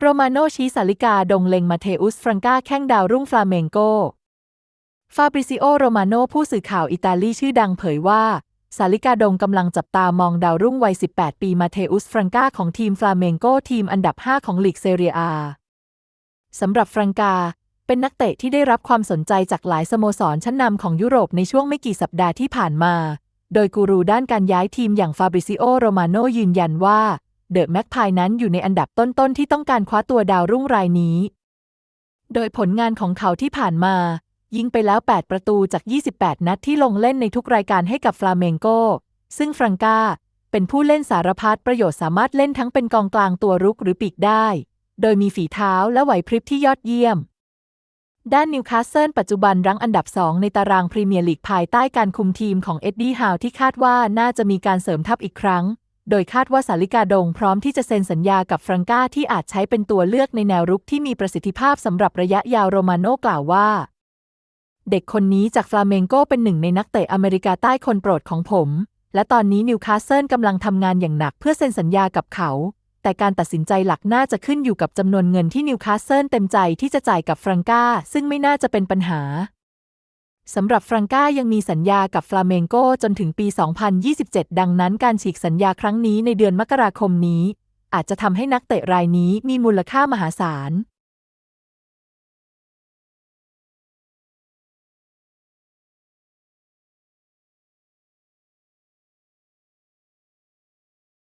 โรมาโนชี้สาลิกาดงเลงมาเทอุสฟรังกาแข้งดาวรุ่งฟลาเมงโก ฟาบริซิโอโรมาโนผู้สื่อข่าวอิตาลีชื่อดังเผยว่า สาลิกาดงกำลังจับตามองดาวรุ่งวัย 18 ปีมาเทอุสฟรังกาของทีมฟลาเมงโกทีมอันดับ 5 ของลีกเซเรียอาสำหรับฟรังกา เป็นนักเตะที่ได้รับความสนใจจากหลายสโมสรชั้นนำของยุโรปในช่วงไม่กี่สัปดาห์ที่ผ่านมา โดยกูรูด้านการย้ายทีมอย่างฟาบริซิโอโรมาโนยืนยันว่า เดอะแม็กพายนั้นอยู่ในอันดับต้นๆที่ต้องการคว้าตัวดาวรุ่งรายนี้ โดยผลงานของเขาที่ผ่านมา ยิงไปแล้ว 8 ประตูจาก 28 นัดที่ลงเล่นในทุกรายการให้กับฟลาเมงโก ซึ่งฟรังกาเป็นผู้เล่นสารพัดประโยชน์สามารถเล่นทั้งเป็นกองกลางตัวรุกหรือปีกได้ โดยมีฝีเท้าและไหวพริบที่ยอดเยี่ยม ด้านนิวคาสเซิลปัจจุบันรั้งอันดับ 2 ในตารางพรีเมียร์ลีกภายใต้การคุมทีมของเอ็ดดี้ฮาวที่คาดว่าน่าจะมีการเสริมทัพอีกครั้ง โดยคาดว่าสาลิกาดงพร้อมที่จะเซ็นสัญญากับฟรังกาที่อาจใช้เป็นตัวเลือกในแนวรุกที่มีประสิทธิภาพสำหรับระยะยาวโรมาโนกล่าวว่า เด็กคนนี้จากฟลาเมงโกเป็นหนึ่งในนักเตะอเมริกาใต้คนโปรดของผม และตอนนี้นิวคาสเซิลกำลังทำงานอย่างหนักเพื่อเซ็นสัญญากับเขา แต่การตัดสินใจหลักน่าจะขึ้นอยู่กับจำนวนเงินที่นิวคาสเซิลเต็มใจที่จะจ่ายกับฟรังกาซึ่งไม่น่าจะเป็นปัญหา สำหรับฟรังกายังมีสัญญากับฟลาเมงโกจนถึงปี 2027 ดังนั้นการฉีกสัญญาครั้งนี้ในเดือนมกราคมนี้ อาจจะทำให้นักเตะรายนี้มีมูลค่ามหาศาล